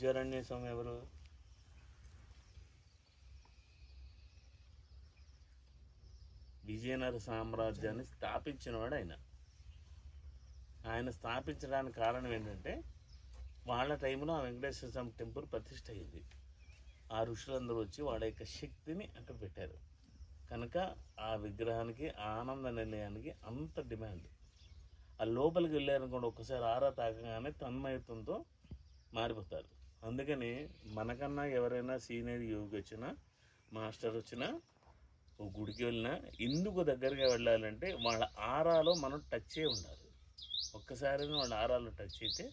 జరణ్య స్వామి ఎవరు? విజయనగర సామ్రాజ్యాన్ని స్థాపించినవాడు ఆయన ఆయన స్థాపించడానికి కారణం ఏంటంటే వాళ్ళ టైంలో ఆ వెంకటేశ్వర స్వామి టెంపుల్ ప్రతిష్ట అయింది ఆ ఋషులందరూ వచ్చి వాళ్ళ యొక్క శక్తిని అక్కడ పెట్టారు. కనుక ఆ విగ్రహానికి ఆనంద నిలయానికి అంత డిమాండ్. ఆ లోపలికి వెళ్ళారనుకోండి ఒక్కసారి ఆరా తాకగానే తన్మయత్వంతో మారిపోతారు. అందుకని మనకన్నా ఎవరైనా సీనియర్ యోగి వచ్చినా మాస్టర్ వచ్చినా ఓ గుడికి వెళ్ళినా ఎందుకు దగ్గరగా వెళ్ళాలంటే వాళ్ళ ఆరాలో మనం టచ్ అయి ఉండాలి. ఒక్కసారి వాళ్ళ ఆరాలో టచ్ అయితే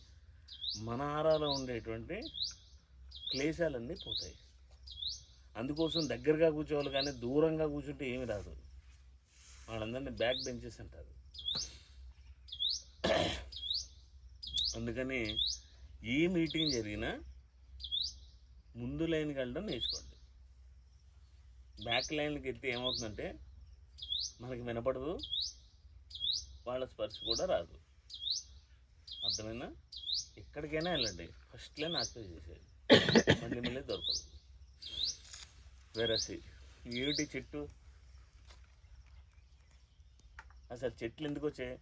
మన ఆరాలో ఉండేటువంటి క్లేశాలన్నీ పోతాయి. అందుకోసం దగ్గరగా కూర్చోవాలి కానీ దూరంగా కూర్చుంటే ఏమి రాదు. వాళ్ళందరినీ బ్యాక్ బెంచెస్ అంటారు. అందుకని ఏ మీటింగ్ జరిగినా ముందు లైన్కి వెళ్ళడం నేర్చుకోండి. బ్యాక్ లైన్కి వెళ్తే ఏమవుతుందంటే మనకి వినపడదు వాళ్ళ స్పర్శ కూడా రాదు. అర్థమైనా ఎక్కడికైనా వెళ్ళండి. ఫస్ట్ లైన్ ఆక్యుపై చేసేది మళ్ళీ మళ్ళీ దొరకదు. వెరసి ఏమిటి చెట్టు? అసలు చెట్లు ఎందుకు వచ్చాయి?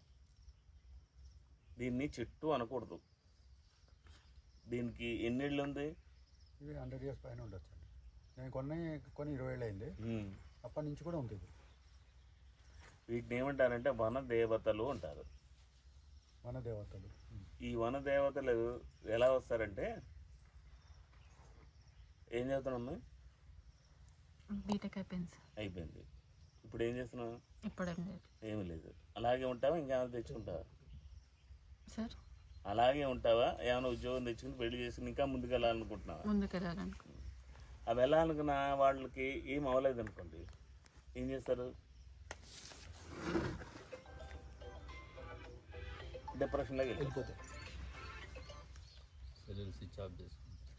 దీన్ని చెట్టు అనకూడదు. దీనికి ఎన్నేళ్ళు ఉంది? ఇవి హండ్రెడ్ ఇయర్స్ పైన ఉండొచ్చు అండి నేను కొన్ని కొన్ని ఇరవై ఏళ్ళు అయింది. అప్పటి నుంచి కూడా ఉంటుంది. వీటిని ఏమంటారంటే వన దేవతలు అంటారు. మన దేవతలు. ఈ వన దేవతలు ఎలా వస్తారంటే ఏం చదువుతున్నాం బీటెక్ అయిపోయింది అయిపోయింది. ఇప్పుడు ఏం చేస్తున్నావు? ఇప్పుడేం ఏమీ లేదు. అలాగే ఉంటావా? ఇంకేమైనా తెచ్చుకుంటావా? సార్ అలాగే ఉంటావా? ఏమైనా ఉద్యోగం తెచ్చుకుని పెళ్ళి చేసుకుని ఇంకా ముందుకు వెళ్ళాలనుకుంటున్నావా ముందుకు వెళ్ళాలనుకో అవి వెళ్ళాలనుకున్న వాళ్ళకి ఏం అవ్వలేదు అనుకోండి ఏం చేస్తారు? డిప్రెషన్లోకి వెళ్ళిపోతారు.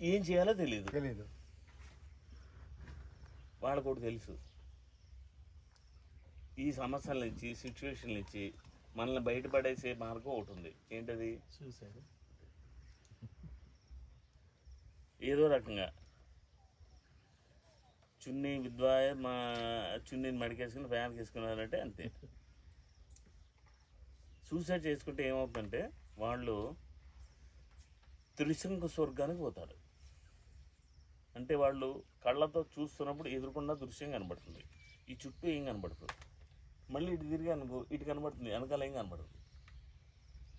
ఏం చేయాలో తెలియదు తెలీదు. వాళ్ళకు తెలుసు. ఈ సమస్యల నుంచి సిచ్యువేషన్ నుంచి మనల్ని బయటపడేసే మార్గం ఒకటి ఉంది. ఏంటది? చూసారు ఏదో రకంగా. చున్నీ విద్వాయ మా చున్నీని మడికేసుకుని ఫ్యాన్కి వేసుకున్నారంటే అంతే. సూసైడ్ చేసుకుంటే ఏమవుతుందంటే వాళ్ళు త్రిశంకు స్వర్గానికి పోతారు. అంటే వాళ్ళు కళ్ళతో చూస్తున్నప్పుడు ఎదురుకుండా దృశ్యం కనబడుతుంది. ఈ చుట్టూ ఏం కనబడుతుంది? మళ్ళీ ఇటు తిరిగి అనుకో ఇటు కనబడుతుంది వెనకాల ఏం కనబడదు.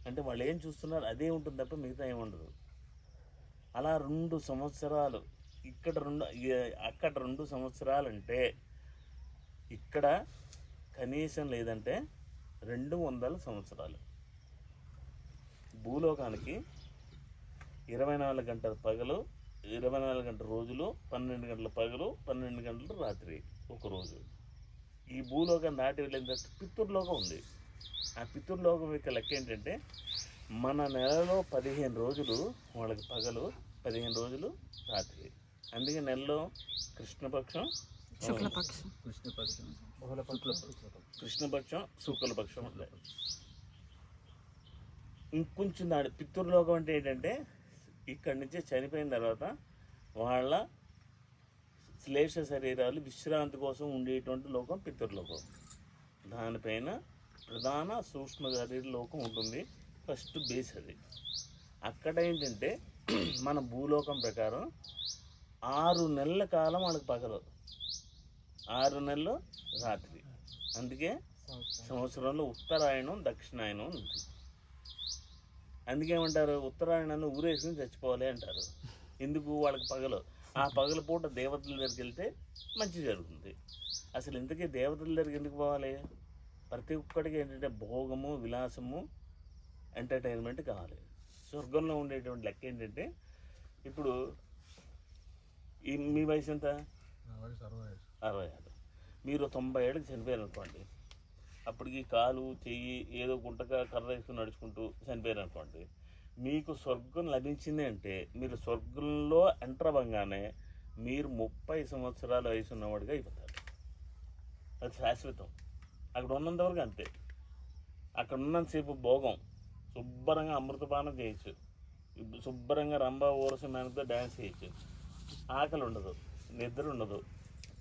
అంటే వాళ్ళు ఏం చూస్తున్నారు అదే ఉంటుంది తప్ప మిగతా ఏముండదు అలా రెండు సంవత్సరాలు ఇక్కడ రెండు అక్కడ రెండు సంవత్సరాలు అంటే ఇక్కడ కనీసం లేదంటే రెండు వందల సంవత్సరాలు. భూలోకానికి ఇరవై నాలుగు గంటల పగలు ఇరవై నాలుగు గంటల రోజులు పన్నెండు గంటల పగలు పన్నెండు గంటలు రాత్రి ఒక రోజు. ఈ భూలోకం దాటి వెళ్ళిన తర్వాత పితృలోకం ఉంది. ఆ పితృలోకం యొక్క లెక్క ఏంటంటే మన నెలలో పదిహేను రోజులు వాళ్ళకి పగలు పదిహేను రోజులు రాత్రి. అందుకే నెలలో కృష్ణపక్షం శుక్లపక్షం. కృష్ణపక్షం. కృష్ణపక్షం శుక్లపక్షం ఉంటాయి. ఇంకొంచెం దాడి పితృలోకం అంటే ఏంటంటే ఇక్కడి నుంచి చనిపోయిన తర్వాత వాళ్ళ శ్లేష శరీరాలు విశ్రాంతి కోసం ఉండేటువంటి లోకం పితృలోకం దానిపైన ప్రధాన సూక్ష్మ శరీర లోకం ఉంటుంది. ఫస్ట్ బేస్ అది. అక్కడ ఏంటంటే మన భూలోకం ప్రకారం ఆరు నెలల కాలం వాళ్ళకి పగలు. ఆరు నెలలు రాత్రి. అందుకే సంవత్సరంలో ఉత్తరాయణం దక్షిణాయనం ఉంది అందుకేమంటారు? ఉత్తరాయణాన్ని ఊరేసుకుని చచ్చిపోవాలి అంటారు. ఎందుకు? వాళ్ళకి పగలు. ఆ పగల పూట దేవతల దగ్గరికి వెళ్తే మంచి జరుగుతుంది. అసలు ఇంతకీ దేవతల దగ్గరికి ఎందుకు పోవాలి? ప్రతి ఒక్కడికి ఏంటంటే భోగము విలాసము ఎంటర్టైన్మెంట్ కావాలి. స్వర్గంలో ఉండేటువంటి లెక్క ఏంటంటే ఇప్పుడు ఈ మీ వయసు ఎంత. అరవై ఆరు మీరు తొంభై ఏళ్ళకి చనిపోయారు అనుకోండి అప్పటికి కాలు చెయ్యి ఏదో గుంటగా కర్ర వేసుకుని నడుచుకుంటూ చనిపోయారు అనుకోండి మీకు స్వర్గం లభించింది అంటే మీరు స్వర్గంలో ఎంటర్ అవ్వగానే మీరు ముప్పై సంవత్సరాల వయసు ఉన్నవాడిగా అయిపోతారు. అది శాశ్వతం. అక్కడ ఉన్నంతవరకు అంతే. అక్కడ ఉన్నంతసేపు భోగం. శుభ్రంగా అమృతపానం చేయొచ్చు. శుభ్రంగా రంభ ఊరస మేనతో డ్యాన్స్ చేయొచ్చు. ఆకలి ఉండదు. నిద్ర ఉండదు.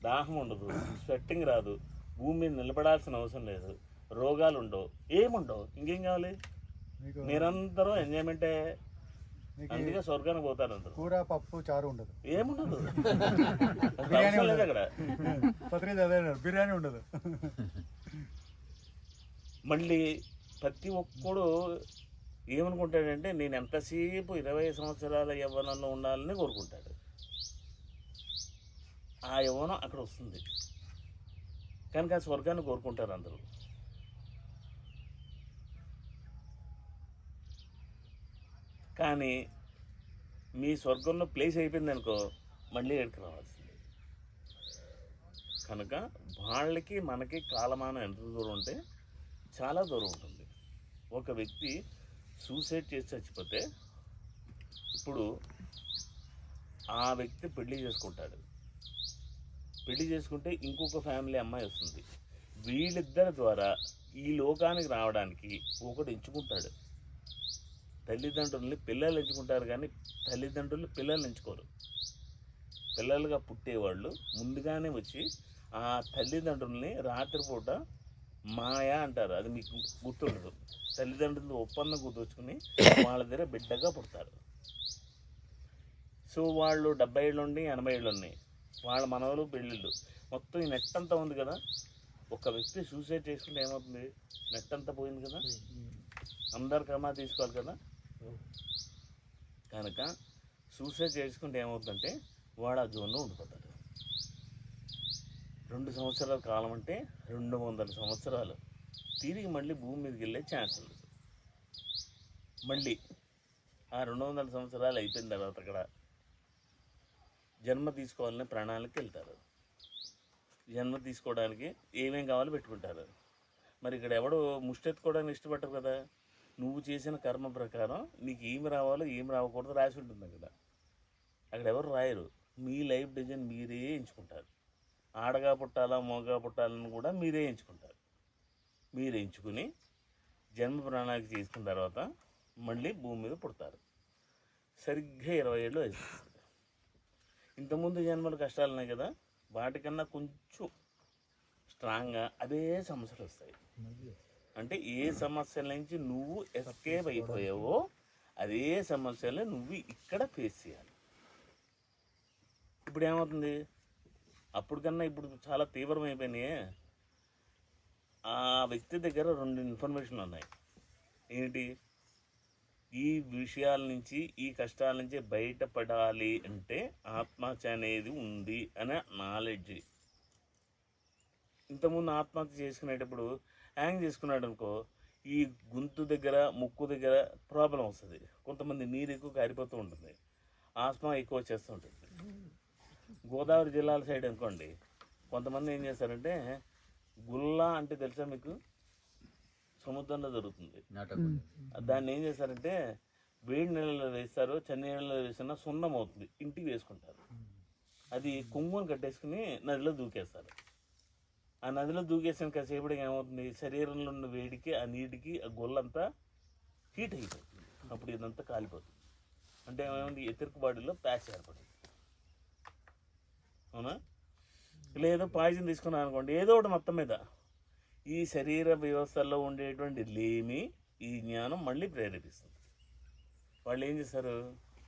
దాహం ఉండదు. స్వెట్టింగ్ రాదు. భూమి మీద నిలబడాల్సిన అవసరం లేదు. రోగాలు ఉండవు. ఏముండవు? ఇంకేం కావాలి? మీకు నిరంతరం ఎంజాయ్మెంటే అందుకే స్వర్గానికి పోతారు అందరు. కూర పప్పు చారు ఉండదు. ఏముండదు? బిర్యానీ లేదు ఉండదు. అక్కడ. పత్రిక అదే అన్నారు, బిర్యానీ ఉండదు. మళ్ళీ ప్రతి ఒక్కడు ఏమనుకుంటాడంటే నేను ఎంతసేపు ఇరవై సంవత్సరాల యవ్వనంలో ఉండాలని కోరుకుంటాడు. ఆ యవ్వనం అక్కడ వస్తుంది. కనుక స్వర్గాన్ని కోరుకుంటారు అందరూ. కానీ మీ స్వర్గంలో ప్లేస్ అయిపోయింది అనుకో మళ్ళీ ఎక్కడికి రావాల్సింది. కనుక వాళ్ళకి మనకి కాలమానం ఎంత దూరం ఉంటే చాలా దూరం ఉంటుంది. ఒక వ్యక్తి సూసైడ్ చేసి చచ్చిపోతే ఇప్పుడు ఆ వ్యక్తి పెళ్ళి చేసుకుంటాడు. పెళ్ళి చేసుకుంటే ఇంకొక ఫ్యామిలీ అమ్మాయి వస్తుంది. వీళ్ళిద్దరి ద్వారా ఈ లోకానికి రావడానికి ఒకటి ఎంచుకుంటాడు. తల్లిదండ్రుల్ని పిల్లలు ఎంచుకుంటారు కానీ తల్లిదండ్రులు పిల్లలు ఎంచుకోరు. పిల్లలుగా పుట్టేవాళ్ళు ముందుగానే వచ్చి ఆ తల్లిదండ్రుల్ని రాత్రిపూట మాయ అంటారు. అది మీకు గుర్తుండదు. తల్లిదండ్రులతో ఒప్పందం కుదుర్చుకుని వాళ్ళ దగ్గర బిడ్డగా పుడతారు. సో వాళ్ళు డెబ్బై ఏళ్ళు ఉండి ఎనభై ఏళ్ళు ఉన్నాయి. వాళ్ళ మనవలు పెళ్ళిళ్ళు. మొత్తం ఈ నెట్ అంతా ఉంది కదా. ఒక వ్యక్తి సూసైడ్ చేసుకుంటే ఏమవుతుంది? నెట్ అంతా పోయింది కదా. అందరు కమా తీసుకోవాలి కదా. కనుక సూసైడ్ చేసుకుంటే ఏమవుతుందంటే వాడు ఆ జోన్లో ఉండిపోతాడు. రెండు సంవత్సరాల కాలం అంటే రెండు వందల సంవత్సరాలు. తిరిగి మళ్ళీ భూమి మీదకి వెళ్ళే ఛాన్స్ ఉంది. మళ్ళీ ఆ రెండు వందల సంవత్సరాలు అయిపోయిన తర్వాత అక్కడ జన్మ తీసుకోవాలనే ప్రాణాలకు వెళ్తారు. జన్మ తీసుకోవడానికి ఏమేం కావాలో పెట్టుకుంటారు. మరి ఇక్కడ ఎవడు ముష్టెత్తుకోవడానికి ఇష్టపడరు కదా? నువ్వు చేసిన కర్మ ప్రకారం నీకు ఏమి రావాలో ఏమి రావకూడదు రాసి ఉంటుంది అక్కడ. అక్కడ ఎవరు రాయరు. మీ లైఫ్ డిజైన్ మీరే ఎంచుకుంటారు. ఆడగా పుట్టాలా మోగా పుట్టాలని కూడా మీరే ఎంచుకుంటారు. మీరు ఎంచుకుని జన్మ ప్రణాళిక చేసుకున్న తర్వాత మళ్ళీ భూమి మీద పుడతారు. సరిగ్గా ఇరవై ఏళ్ళు వస్తుంది ఇంతకుముందు జన్మలు కష్టాలున్నాయి కదా వాటికన్నా కొంచెం స్ట్రాంగ్గా అదే సమస్యలు వస్తాయి. అంటే ఏ సమస్యల నుంచి నువ్వు ఎస్కేప్ అయిపోయావో అదే సమస్యలు నువ్వు ఇక్కడ ఫేస్ చేయాలి. ఇప్పుడు ఏమవుతుంది? అప్పుడు కన్నా ఇప్పుడు చాలా తీవ్రమైపోయినాయి. ఆ వ్యక్తి దగ్గర రెండు ఇన్ఫర్మేషన్లు ఉన్నాయి. ఏంటి? ఈ విషయాల నుంచి ఈ కష్టాల నుంచి బయటపడాలి అంటే ఆత్మహత్య అనేది ఉంది అనే నాలెడ్జ్ ఇంతకుముందు ఆత్మహత్య చేసుకునేటప్పుడు హ్యాంగ్ చేసుకున్నాడు అనుకో ఈ గొంతు దగ్గర ముక్కు దగ్గర ప్రాబ్లం వస్తుంది. కొంతమంది నీరు ఎక్కువ కారిపోతూ ఉంటుంది. ఆస్మా ఎక్కువ వచ్చేస్తూ ఉంటుంది. గోదావరి జిల్లాల సైడ్ అనుకోండి కొంతమంది ఏం చేస్తారంటే గుల్లా అంటే తెలుసా మీకు? సముద్రంలో దొరుకుతుంది. దాన్ని ఏం చేస్తారంటే వేడి నీళ్ళలో వేస్తారు చన్ని నీళ్ళలో వేసినా సున్నం అవుతుంది. ఇంటికి వేసుకుంటారు. అది కొంగుని కట్టేసుకుని నదిలో దూకేస్తారు. ఆ నదిలో దూకేసిన కాసేపటికి ఏమవుతుంది? శరీరంలో ఉన్న వేడికి ఆ నీటికి ఆ గొల్లంతా హీట్ అయిపోతుంది. అప్పుడు ఇదంతా కాలిపోతుంది. అంటే ఏమైంది ఎతిరికి బాడీలో ప్యాచ్ ఏర్పడింది అవునా? లేదా పాయిజన్ తీసుకున్నాను అనుకోండి ఏదో ఒకటి మొత్తం మీద ఈ శరీర వ్యవస్థల్లో ఉండేటువంటి లేమి ఈ జ్ఞానం మళ్ళీ ప్రేరేపిస్తుంది. వాళ్ళు ఏం చేస్తారు?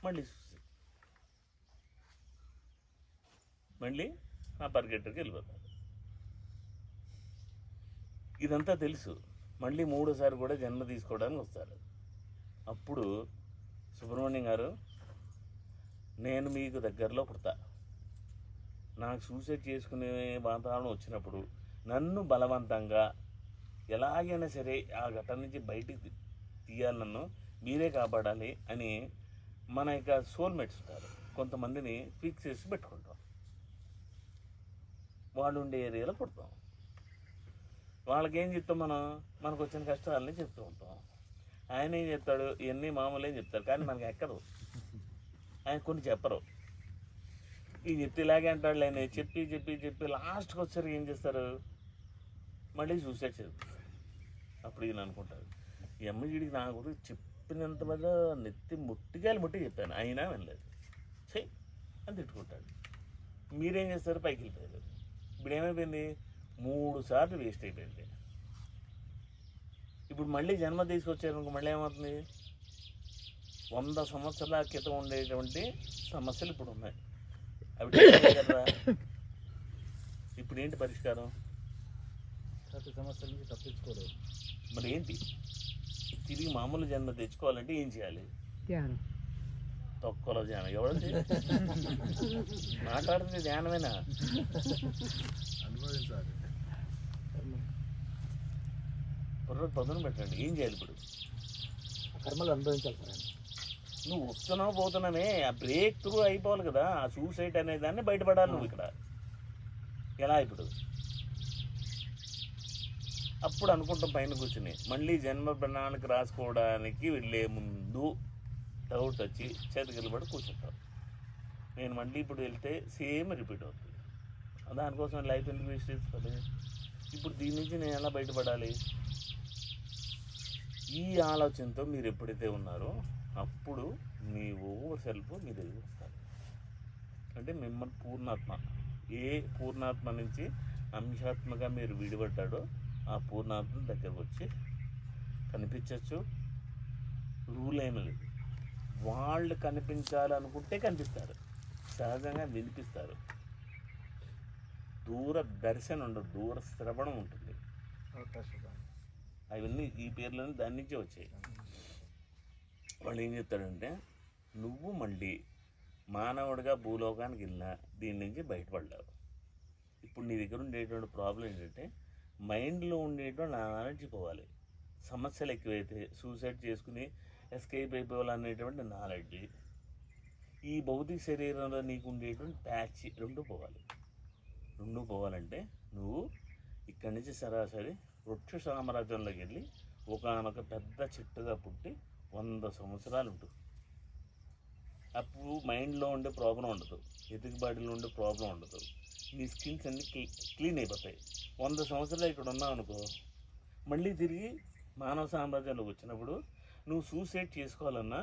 మళ్ళీ మళ్ళీ ఆ పరిగెట్టకి వెళ్ళిపోతారు. ఇదంతా తెలుసు. మళ్ళీ మూడోసారి కూడా జన్మ తీసుకోవడానికి వస్తారు. అప్పుడు సుబ్రహ్మణ్యం గారు నేను మీకు దగ్గరలో పుడతా. నాకు సూసైడ్ చేసుకునే వాతావరణం వచ్చినప్పుడు నన్ను బలవంతంగా ఎలాగైనా సరే ఆ ఘటన నుంచి బయటికి తీయాలి నన్ను మీరే కాపాడాలి అని మన యొక్క సోల్మేట్స్ ఉంటారు. కొంతమందిని ఫిక్స్ చేసి పెట్టుకుంటాం. వాళ్ళు ఉండే ఏరియాలో పుడతాం. వాళ్ళకి ఏం చెప్తాం మనం? మనకు వచ్చిన కష్టాలని చెప్తూ ఉంటాం. ఆయన ఏం చెప్తాడు? ఇవన్నీ మామూలే చెప్తారు కానీ మనకి ఎక్కదు. ఆయన కొన్ని చెప్పరు. ఈ చెప్తే ఇలాగే అంటాడు ఆయన చెప్పి చెప్పి చెప్పి లాస్ట్కి వచ్చారు ఏం చేస్తారు? మళ్ళీ సూసైడ్ చేస్తారు. అప్పుడు ఈయన అనుకుంటారు ఎమ్మజీడికి నా గురించి చెప్పినంత వల్ల నెత్తి ముట్టికాయలు ముట్టి చెప్పాను. అయినా వినలేదు. చెయ్యి అని తిట్టుకుంటాడు. మీరేం చేస్తారు? పైకి వెళ్ళిపోయారు. ఇప్పుడు ఏమైపోయింది? మూడు సార్లు వేస్ట్ అయిపోయింది. ఇప్పుడు మళ్ళీ జన్మ తీసుకొచ్చారు ఇంక మళ్ళీ ఏమవుతుంది? వంద సంవత్సరాల క్రితం ఉండేటువంటి సమస్యలు ఇప్పుడు ఉన్నాయి. అవి కదా. ఇప్పుడు ఏంటి పరిష్కారం? ప్రతి సమస్యల నుంచి తప్పించుకోలేదు. మరి ఏంటి? తిరిగి మామూలు జన్మ తెచ్చుకోవాలంటే ఏం చేయాలి? ధ్యానం. తొక్కలో ధ్యానం. ఎవరండి? మాట్లాడుతుంది ధ్యానమేనా? అనుభవించాలి. బుర్ర పదును పెట్టండి. ఏం చేయాలి ఇప్పుడు? కర్మలు అనుభవించాలి సార్. నువ్వు వస్తున్నావు పోతున్నామే ఆ బ్రేక్ త్రూ అయిపోవాలి కదా ఆ సూసైడ్ అనే దాన్ని బయటపడాలి నువ్వు ఇక్కడ. ఎలా ఇప్పుడు? అప్పుడు అనుకుంటాం పైన కూర్చుని. మళ్ళీ జన్మ ప్రణాళిక రాసుకోవడానికి వెళ్ళే ముందు డౌట్ వచ్చి చేతికి పడి కూర్చుంటాం. నేను మళ్ళీ ఇప్పుడు వెళ్తే సేమ్ రిపీట్ అవుతుంది. దానికోసం లైఫ్ ఎందుకు వేస్ట్ చేసుకోవాలి ఇప్పుడు దీని నుంచి నేను ఎలా బయటపడాలి? ఈ ఆలోచనతో మీరు ఎప్పుడైతే ఉన్నారో అప్పుడు మీ ఓవర్ సెల్ఫ్ మీ దగ్గరికి వస్తారు. అంటే మిమ్మల్ని పూర్ణాత్మ ఏ పూర్ణాత్మ నుంచి అంశాత్మగా మీరు విడిపడ్డాడో ఆ పూర్ణాత్మ దగ్గరకు వచ్చి కనిపించవచ్చు రూల్ ఏమీ లేదు. వాళ్ళు కనిపించాలనుకుంటే కనిపిస్తారు. సహజంగా వినిపిస్తారు. దూర దర్శనం ఉండదు దూర శ్రవణం ఉంటుంది. అవకాశం అవన్నీ ఈ పేర్లన్నీ దాని నుంచే వచ్చాయి. వాళ్ళు ఏం చెప్తాడంటే నువ్వు మళ్ళీ మానవుడిగా భూలోకానికి వెళ్ళినా దీని నుంచి బయటపడ్డావు ఇప్పుడు నీ దగ్గర ఉండేటువంటి ప్రాబ్లం ఏంటంటే మైండ్లో ఉండేటువంటి నాలెడ్జ్ పోవాలి. సమస్యలు ఎక్కువైతే సూసైడ్ చేసుకుని ఎస్కేప్ అయిపోవాలనేటువంటి నాలెడ్జ్ ఈ భౌతిక శరీరంలో నీకు ఉండేటువంటి ప్యాచ్ రెండు పోవాలి. రెండు పోవాలంటే నువ్వు ఇక్కడి నుంచి సరాసరి వృక్ష సామ్రాజ్యంలోకి వెళ్ళి ఒకనొక పెద్ద చెట్టుగా పుట్టి వంద సంవత్సరాలు ఉంటుంది. అప్పుడు మైండ్లో ఉండే ప్రాబ్లం ఉండదు ఎదుగు బాడీలో ఉండే ప్రాబ్లం ఉండదు. నీ స్కిన్స్ అన్ని క్లీన్ అయిపోతాయి. వంద సంవత్సరాలు ఇక్కడ ఉన్నావు అనుకో మళ్ళీ తిరిగి మానవ సామ్రాజ్యంలోకి వచ్చినప్పుడు నువ్వు సూసైడ్ చేసుకోవాలన్నా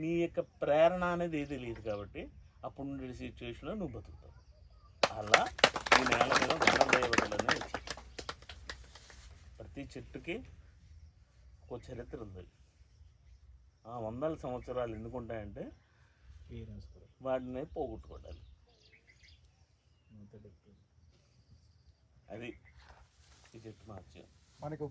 నీ యొక్క ప్రేరణ అనేది ఏది లేదు కాబట్టి అప్పుడు ఉండే సిచ్యువేషన్లో నువ్వు బతుకుతావు. అలా ఈ నేల మీద వన దేవతలు అనేవి ప్రతి చెట్టుకి ఒక చరిత్ర ఉంది. ఆ వందల సంవత్సరాలు ఎందుకు ఉంటాయంటే వాటిని పోగొట్టుకోవాలి అది ఈ చెట్టు మార్చి మనకు